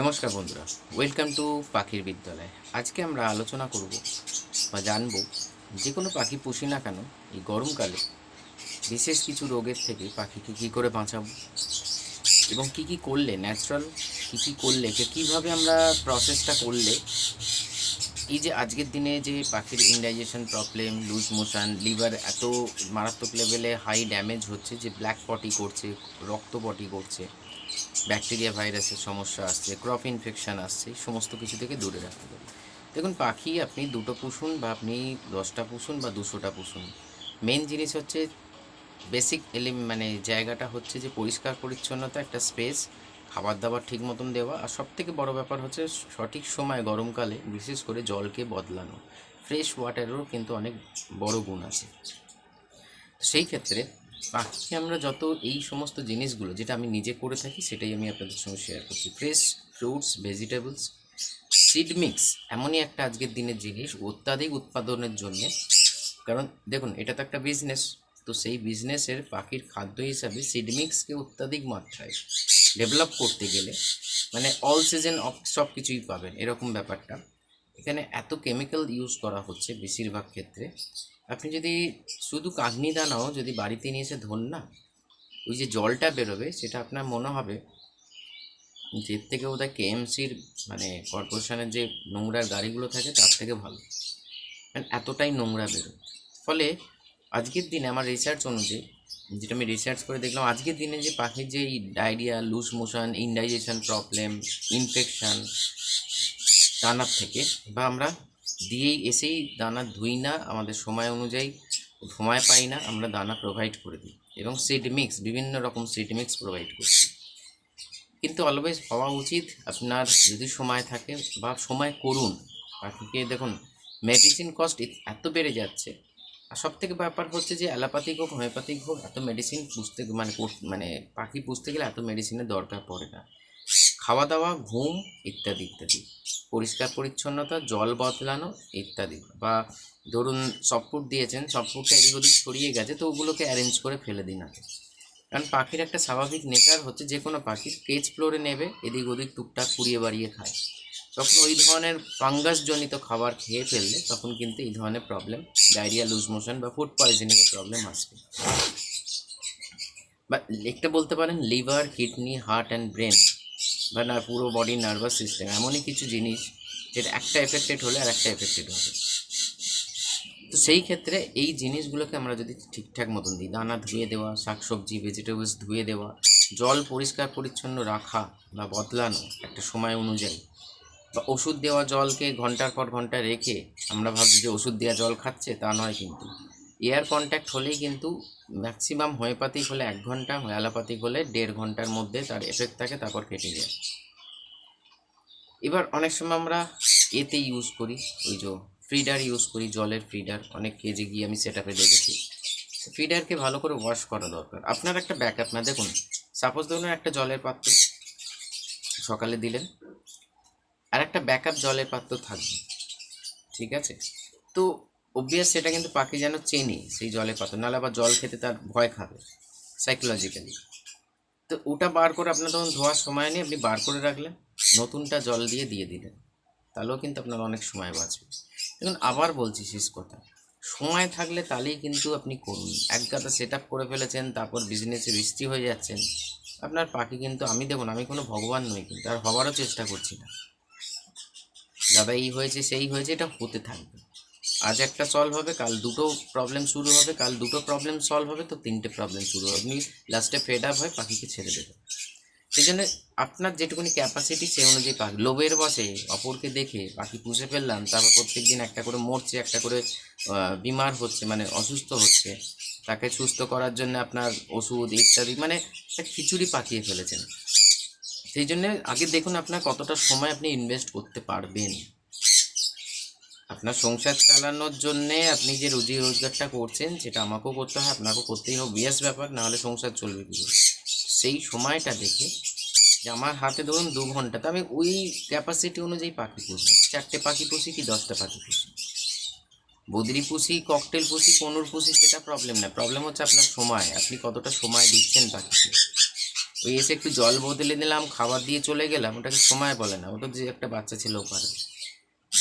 নমস্কার বন্ধুরা welcome to পাখির বিদ্যালয়। আজকে আমরা আলোচনা করব বা জানব যে কোনো পাখি পুষি না কেন এই গরমকালে বিশেষ কিছু রোগের থেকে পাখিকে কী করে বাঁচাবো এবং কি কি করলে ন্যাচারাল কী কী করলে কীভাবে আমরা প্রসেসটা করলে এই যে আজকের দিনে যে পাখির indigestion problem loose motion liver এত মারাত্মক লেভেলে হাই ড্যামেজ হচ্ছে, যে ব্ল্যাক পটি করছে, রক্ত পটি করছে ব্যাকটেরিয়া, ভাইরাসের সমস্যা আসছে ক্রপ ইনফেকশন আসছে সমস্ত কিছু থেকে দূরে রাখতে পারি দেখুন, পাখি আপনি দুটো পুষুন বা আপনি দশটা পুষুন বা দুশোটা পুষুন। মেন জিনিস হচ্ছে বেসিক এলিম মানে জায়গাটা হচ্ছে যে পরিষ্কার, পরিচ্ছন্নতা, একটা স্পেস খাবার দাবার ঠিক মতন দেওয়া। আর সব থেকে বড় ব্যাপার হচ্ছে সঠিক সময় গরমকালে বিশেষ করে জলকে বদলানো। ফ্রেশ ওয়াটারেরও কিন্তু অনেক বড় গুণ আছে। সেই ক্ষেত্রে পাখি আমরা যত এই সমস্ত জিনিসগুলো, যেটা আমি নিজে করে থাকি, সেটাই আমি আপনাদের সঙ্গে শেয়ার করছি। Fresh fruits vegetables seed mix এমনই একটা আজকের দিনের জিনিস অত্যাধিক উৎপাদনের জন্যে। কারণ দেখুন, এটা তো একটা বিজনেস তো সেই বিজনেসের পাখির খাদ্য হিসাবে সিড মিক্সকে অত্যাধিক মাত্রায় ডেভেলপ করতে গেলে মানে অল সিজন সব কিছুই পাবেন, এরকম ব্যাপারটা। এখানে এত কেমিক্যাল ইউজ করা হচ্ছে বেশিরভাগ ক্ষেত্রে। আপনি যদি শুধু কাগনি দানাও যদি বাড়িতে নিয়ে এসে ধন না, ওই যে জলটা বেরোবে সেটা আপনার মনে হবে যে থেকে বোধহয় কেএমসির মানে কর্পোরেশনের যে নোংরার গাড়িগুলো থাকে তার থেকে ভালো। মানে এতটাই নোংরা বেরোয়। ফলে আজকের দিনে আমার রিসার্চ অনুযায়ী, যেটা আমি রিসার্চ করে দেখলাম, আজকের দিনে যে পাখির যে এই diarrhoea loose motion indigestion problem infection টানার থেকে বা আমরা দিয়েই এসেই দানা ধুই না, আমাদের সময় অনুযায়ী সময় পাই না, আমরা দানা প্রোভাইড করে দিই এবং সিড মিক্স বিভিন্ন রকম সিড মিক্স প্রোভাইড করছি কিন্তু অলওয়েজ হওয়া উচিত আপনার যদি সময় থাকে বা সময় করুন পাখিকে দেখুন মেডিসিন কস্ট এত বেড়ে যাচ্ছে। আর সব থেকে ব্যাপার হচ্ছে যে অ্যালোপ্যাথিক হোক, হোমিওপ্যাথিক হোক, এত মেডিসিন পুষতে মানে মানে পাখি পুষতে গেলে এত মেডিসিনের দরকার পড়ে না। খাওয়া দাওয়া ঘুম ইত্যাদি ইত্যাদি। পরিষ্কার পরিচ্ছন্নতা, জল বদলানো ইত্যাদি। বা ধরুন সফট দিয়েছেন সফটটা এদিক ওদিক ছড়িয়ে গেছে, তো ওগুলোকে অ্যারেঞ্জ করে ফেলে দিন আগে। কারণ পাখির একটা স্বাভাবিক নেচার হচ্ছে, যে কোনো পাখির কেজ ফ্লোরে নেবে, এদিক ওদিক টুকটাক কুড়িয়ে বাড়িয়ে খায়। তখন ওই ধরনের ফাঙ্গাসজনিত খাবার খেয়ে ফেললে তখন কিন্তু এই ধরনের প্রবলেম ডায়রিয়া লুজ মোশন বা ফুড পয়জনিংয়ের প্রবলেম আসবে। বা, একটা বলতে পারেন liver kidney heart and brain বা না, পুরো বডি নার্ভাস সিস্টেম এমনই কিছু জিনিস যেটা একটা এফেক্টেড হলে আর একটা এফেক্টেড হবে। তো সেই ক্ষেত্রে এই জিনিসগুলোকে আমরা যদি ঠিকঠাক মতন দিই, দানা ধুয়ে দেওয়া, শাকসবজি ভেজিটেবলস ধুয়ে দেওয়া, জল পরিষ্কার পরিচ্ছন্ন রাখা বা বদলানো একটা সময় অনুযায়ী, বা ওষুধ দেওয়া জলকে ঘণ্টার পর ঘণ্টা রেখে আমরা ভাবছি যে ওষুধ দেওয়া জল খাচ্ছে, তা নয় কিন্তু। এয়ার কন্ট্যাক্ট হলেই কিন্তু ম্যাক্সিমাম হোমিওপ্যাথিক হলে এক ঘণ্টা অ্যালোপ্যাথিক হলে দেড় ঘণ্টার মধ্যে তার এফেক্ট থাকে, তারপর কেটে যায়। এবার অনেক সময় আমরা এতে ইউজ করি, ওই যে ফ্রিডার ইউজ করি, জলের ফ্রিডার অনেক কেজি গিয়ে আমি সেট আপে দেখেছি। ফিডারকে ভালো করে ওয়াশ করা দরকার। আপনার একটা ব্যাকআপ না দেখুন সাপোজ ধরুন একটা জলের পাত্র সকালে দিলেন আর একটা ব্যাকআপ জলের পাত্র থাকবে, ঠিক আছে? তো অবভিয়াস সেটা কিন্তু পাখি যেন চেনে সেই জলের পাত্র নাহলে আবার জল খেতে তার ভয় খাবে সাইকোলজিক্যালি তো ওটা বার করে আপনার তখন ধোয়ার সময় নেই, আপনি বার করে রাখলেন, নতুনটা জল দিয়ে দিয়ে দিলেন, তাহলেও কিন্তু আপনার অনেক সময় বাঁচবে। দেখুন, আবার বলছি শেষ কথা, সময় থাকলে তাহলেই কিন্তু আপনি করুন, এক গাদা সেট আপ করে ফেলেছেন, তারপর বিজনেসে বৃষ্টি হয়ে যাচ্ছেন, আপনার পাখি কিন্তু, আমি দেখুন আমি কোনো ভগবান নই কিন্তু, আর হবারও চেষ্টা করছি না। দাদা এই হয়েছে, সেই হয়েছে, এটা হতে থাকবে। আজ একটা সলভ হবে, কাল দুটো প্রবলেম শুরু হবে, কাল দুটো প্রবলেম সলভ হবে, তো তিনটে প্রবলেম শুরু হবে। আপনি লাস্টে ফেড আপ হয়ে পাখিকে ছেড়ে দেবেন। সেই জন্য আপনার যেটুকুনি ক্যাপাসিটি সেই অনুযায়ী পাখি লোভের বসে অপরকে দেখে পাখি পুষে ফেললাম, তারপর প্রত্যেক দিন একটা করে মরছে, একটা করে বিমার হচ্ছে মানে অসুস্থ হচ্ছে। তাকে সুস্থ করার জন্য আপনার ওষুধ, ইত্যাদি মানে একটা খিচুড়ি পাকিয়ে ফেলেছেন। সেই জন্য আগে দেখুন আপনার কতটা সময় আপনি ইনভেস্ট করতে পারবেন। আপনার সংসার চালানোর জন্যে আপনি যে রুজি রোজগারটা করছেন সেটা আমাকেও করতে হয় আপনাকেও করতেই হবে। বিয়াস ব্যাপার, নাহলে সংসার চলবে কী সেই সময়টা দেখে যে আমার হাতে ধরুন দু ঘণ্টা, তো আমি ওই ক্যাপাসিটি অনুযায়ী পাখি পুষবো। চারটে পাখি পুষি কি দশটা পাখি পুষি? বদ্রি পুষি ককটেল পুষি কনুর পুষি, সেটা প্রবলেম না। প্রবলেম হচ্ছে আপনার সময়। আপনি কতটা সময় দিচ্ছেন পাখিকে? ওই এসে একটু জল বদলে দিলাম, খাবার দিয়ে চলে গেলাম, ওটাকে সময় বলে না। ওটা যে একটা বাচ্চা ছেলেও পারবে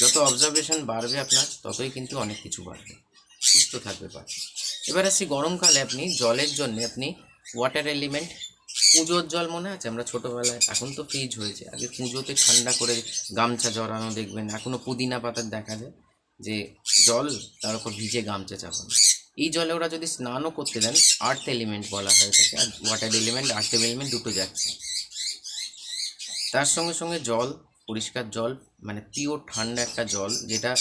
যত অবজারভেশন বাড়বে আপনার, ততই কিন্তু অনেক কিছু বাড়বে। সুস্থ থাকবে পাখি। এবার আসি গরমকালে আপনি জলের জন্য, আপনি ওয়াটার এলিমেন্ট পুজোর জল মনে আছে? আমরা ছোটোবেলায়, এখন তো ফ্রিজ হয়েছে। আগে পুজোতে ঠান্ডা করে গামছা জড়ানো দেখবেন এখনও পুদিনা পাতার দেখা যায় যে জল তার উপর ভিজে গামছা চাপানো। এই জলে ওরা যদি স্নানও করতে দেন আর্থ এলিমেন্ট বলা হয় এটাকে আর ওয়াটার এলিমেন্ট আর্থ এলিমেন্ট দুটো যাচ্ছে। তার সঙ্গে সঙ্গে জল পরিষ্কার জল মানে পিওর ঠান্ডা একটা জল, যেটা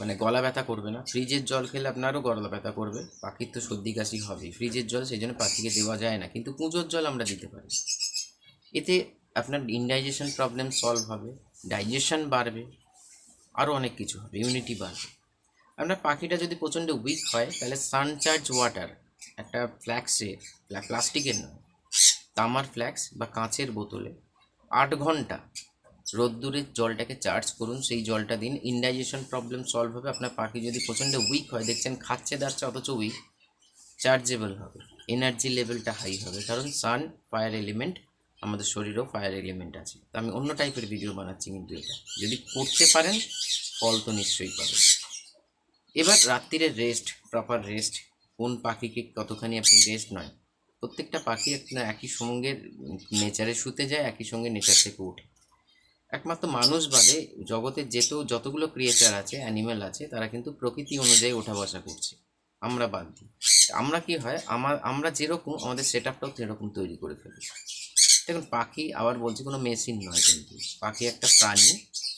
মানে গলা ব্যথা করবে না। ফ্রিজের জল খেলে আপনারও গলা ব্যথা করবে, পাখির তো সর্দি কাশি হবে ফ্রিজের জল সেই জন্য পাখিকে দেওয়া যায় না, কিন্তু পুজোর জল আমরা দিতে পারি। এতে আপনার ইনডাইজেশন প্রবলেম সলভ হবে ডাইজেশন বাড়বে আরও অনেক কিছু হবে ইমিউনিটি বাড়বে। আপনার পাখিটা যদি প্রচণ্ড উইক হয়, তাহলে সানচার্জ ওয়াটার একটা ফ্ল্যাক্সে প্লাস্টিকের নয়, তামার ফ্ল্যাক্স বা কাঁচের বোতলে আট ঘণ্টা রোদ্দুরের জলটাকে চার্জ করুন, সেই জলটা দিন। ইনডাইজেশন প্রবলেম সলভ হবে, আপনার পাখি যদি প্রচণ্ড উইক হয়, দেখছেন খাচ্ছে দাচ্ছে অথচ উইক চার্জেবল হবে। এনার্জি লেভেলটা হাই হবে, কারণ সান ফায়ার এলিমেন্ট আমাদের শরীরেও ফায়ার এলিমেন্ট আছে। তো আমি অন্য টাইপের ভিডিও বানাচ্ছি কিন্তু এটা। যদি করতে পারেন, ফল তো নিশ্চয়ই পাবেন। এবার রাত্রিরে রেস্ট প্রপার রেস্ট কোন পাখিকে কতখানি আপনি রেস্ট নয়। প্রত্যেকটা পাখি আপনার একই সঙ্গে নেচারে শুতে যায়, একই সঙ্গে নেচার থেকে ওঠে। একমাত্র মানুষ বাদে জগতের যেত যতগুলো ক্রিয়েচার আছে অ্যানিমেল আছে, তারা কিন্তু প্রকৃতি অনুযায়ী ওঠা বসা করছে। আমরা বাদ দিই। আমরা কি হয় আমার আমরা যেরকম আমাদের সেট আপটাও সেরকম তৈরি করে ফেলি। দেখুন, পাখি আবার বলছি কোনো মেশিন নয় কিন্তু। পাখি একটা প্রাণী,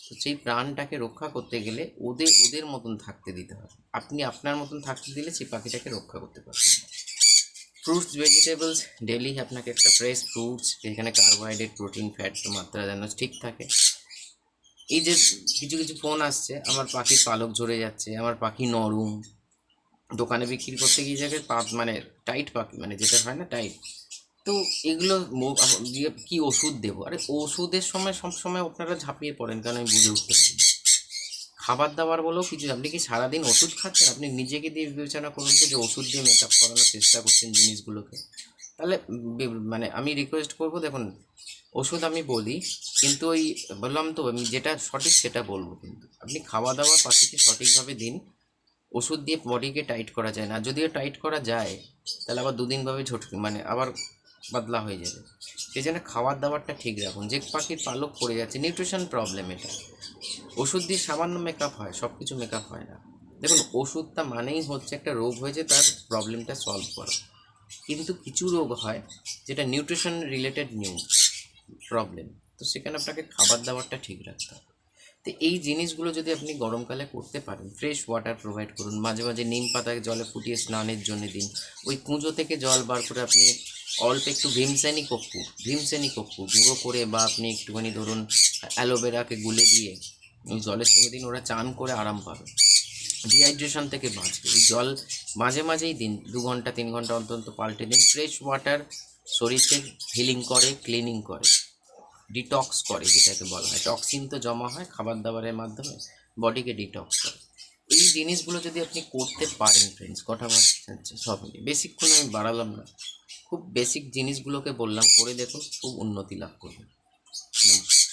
তো সেই প্রাণটাকে রক্ষা করতে গেলে ওদের ওদের মতন থাকতে দিতে হবে। আপনি আপনার মতন থাকতে দিলে সেই পাখিটাকে রক্ষা করতে পারবেন ফ্রুটস ভেজিটেবলস ডেলি আপনাকে একটা ফ্রেশ ফ্রুটস যেখানে কার্বোহাইড্রেট প্রোটিন ফ্যাট মাত্রা যেন ঠিক থাকে এই যে কিছু কিছু ফোন আসছে, আমার পাখির পালক ঝরে যাচ্ছে, আমার পাখি নরম, দোকানে বিক্রি করতে গিয়ে যাকে পা মানে টাইট পাখি মানে যেটা হয় না টাইট তো এগুলো কি ওষুধ দেবো আরে ওষুধের সময় সব সময় আপনারা ঝাঁপিয়ে পড়েন, কারণ আমি বুঝে উঠতে পারি। খাবার দাবার বলেও কিছু আপনি কি সারাদিন ওষুধ খাচ্ছেন? আপনি নিজেকে দিয়ে বিবেচনা করুন যে ওষুধ দিয়ে মেকআপ করানোর চেষ্টা করছেন জিনিসগুলোকে। তাহলে মানে আমি রিকোয়েস্ট করব, দেখুন, ওষুধ আমি বলি, কিন্তু ওই, বললাম তো, আমি যেটা সঠিক সেটা বলব কিন্তু। আপনি খাওয়া দাওয়া পাখিকে সঠিকভাবে দিন, ওষুধ দিয়ে বডিকে টাইট করা যায় না। যদিও টাইট করা যায়, তাহলে আবার দুদিনভাবে ঝট মানে আবার বদলা হয়ে যাবে। সেই জন্য খাবার দাবারটা ঠিক রাখুন। যে পাখির পালক পড়ে যাচ্ছে নিউট্রিশন প্রবলেম এটা। ওষুধ দিয়ে সামান্য মেকআপ হয় সব কিছু মেকআপ হয় না। দেখুন, ওষুধটা মানেই হচ্ছে একটা রোগ হয়েছে তার প্রবলেমটা সলভ করা। কিন্তু কিছু রোগ হয় যেটা নিউট্রিশন রিলেটেড নিউ প্রবলেম তো সেখানে আপনাকে খাবার দাবারটা ঠিক রাখতে হবে। তো এই জিনিসগুলো যদি আপনি গরমকালে করতে পারেন ফ্রেশ ওয়াটার প্রোভাইড করুন। মাঝে মাঝে নিম পাতাকে জলে ফুটিয়ে স্নানের জন্য দিন। ওই কুঁজো থেকে জল বার করে আপনি অল্প একটু ভীমসেনি কপ্পুর ভীমসেনি কপ্পুর গুঁড়ো করে বা আপনি একটুখানি ধরুন অ্যালোভেরাকে গুলে দিয়ে ওই জলের সঙ্গে দিন ওরা চান করে আরাম পাবে। ডিহাইড্রেশন থেকে বাঁচবে। ওই জল মাঝে মাঝেই দিন, দু ঘণ্টা, তিন ঘণ্টা অন্তর পাল্টে দিন। ফ্রেশ ওয়াটার শরীরকে হিলিং করে ক্লিনিং করে। ডিটক্স করে, যেটাকে বলা হয়। টক্সিন তো জমা হয় খাবার দাবারের মাধ্যমে বডিকে ডিটক্স করে। এই জিনিসগুলো যদি আপনি করতে পারেন ফ্রেন্ডস কথা বলছে সব মিলিয়ে। বেসিকক্ষণ আমি বাড়ালাম না। খুব বেসিক জিনিসগুলোকে বললাম, করে দেখুন, খুব উন্নতি লাভ করবেন নমস্কার